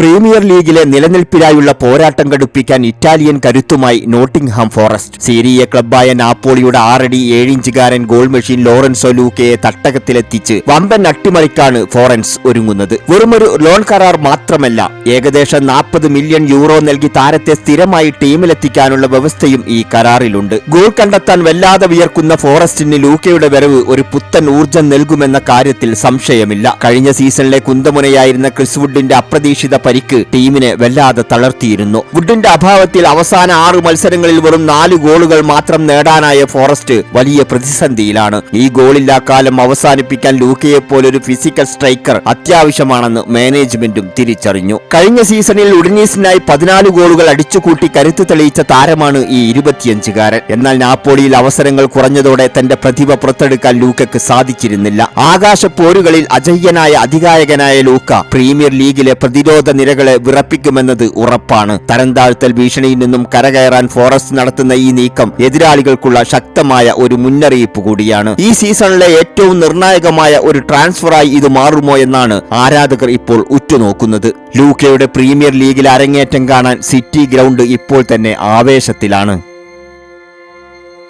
Premier ലീഗിലെ നിലനിൽപ്പിനായുള്ള പോരാട്ടം കടുപ്പിക്കാൻ ഇറ്റാലിയൻ കരുത്തുമായി നോട്ടിംഗ്ഹാം ഫോറസ്റ്റ്. സീരിയ ക്ലബ്ബായ നാപ്പോളിയുടെ ആറടി ഏഴിഞ്ചുകാരൻ ഗോൾ മെഷീൻ ലോറൻസോ ലൂക്കയെ തട്ടകത്തിലെത്തിച്ച് വമ്പൻ അട്ടിമറിക്കാണ് ഫോറൻസ് ഒരുങ്ങുന്നത്. വെറുമൊരു ലോൺ കരാർ മാത്രമല്ല ഏകദേശം നാൽപ്പത് മില്യൺ യൂറോ നൽകി താരത്തെ സ്ഥിരമായി ടീമിലെത്തിക്കാനുള്ള വ്യവസ്ഥയും ഈ കരാറിലുണ്ട്. ഗോൾ കണ്ടെത്താൻ വല്ലാതെ വിയർക്കുന്ന ഫോറസ്റ്റിന് ലൂക്കയുടെ വരവ് ഒരു പുത്തൻ ഊർജം നൽകുമെന്ന കാര്യത്തിൽ സംശയമില്ല. കഴിഞ്ഞ സീസണിലെ കുന്തമുനയായിരുന്ന ക്രിസ്വുഡിന്റെ അപ്രതീക്ഷിത പരിക്ക് ടീമിനെ വല്ലാതെ തളർത്തിയിരുന്നു. വുഡിന്റെ അഭാവത്തിൽ അവസാന ആറ് മത്സരങ്ങളിൽ വെറും നാല് ഗോളുകൾ മാത്രം നേടാനായ ഫോറസ്റ്റ് വലിയ പ്രതിസന്ധിയിലാണ്. ഈ ഗോളില്ലാ കാലം അവസാനിപ്പിക്കാൻ ലൂക്കയെ പോലൊരു ഫിസിക്കൽ സ്ട്രൈക്കർ അത്യാവശ്യമാണെന്ന് മാനേജ്മെന്റും തിരിച്ചറിഞ്ഞു. കഴിഞ്ഞ സീസണിൽ ഉഡിനീസിനായി പതിനാല് ഗോളുകൾ അടിച്ചുകൂട്ടി കരുത്ത് തെളിയിച്ച താരമാണ് ഈ ഇരുപത്തിയഞ്ചുകാരൻ. എന്നാൽ നാപ്പോളിയിൽ അവസരങ്ങൾ കുറഞ്ഞതോടെ തന്റെ പ്രതിഭ പുറത്തെടുക്കാൻ ലൂക്കയ്ക്ക് സാധിച്ചിരുന്നില്ല. ആകാശ പോരുകളിൽ അജയ്യനായ അധികായകനായ ലൂക്ക പ്രീമിയർ ലീഗിലെ പ്രതിരോധ നിരകളെ വിറപ്പിക്കുമെന്നത് ഉറപ്പാണ്. തരംതാഴ്ത്തൽ ഭീഷണിയിൽ നിന്നും കരകയറാൻ ഫോറസ്റ്റ് നടത്തുന്ന ഈ നീക്കം എതിരാളികൾക്കുള്ള ശക്തമായ ഒരു മുന്നറിയിപ്പ് കൂടിയാണ്. ഈ സീസണിലെ ഏറ്റവും നിർണായകമായ ഒരു ട്രാൻസ്ഫറായി ഇത് മാറുമോ എന്നാണ് ആരാധകർ ഇപ്പോൾ ഉറ്റുനോക്കുന്നത്. ലൂക്കയുടെ പ്രീമിയർ ലീഗിൽ അരങ്ങേറ്റം കാണാൻ സിറ്റി ഗ്രൗണ്ട് ഇപ്പോൾ തന്നെ ആവേശത്തിലാണ്.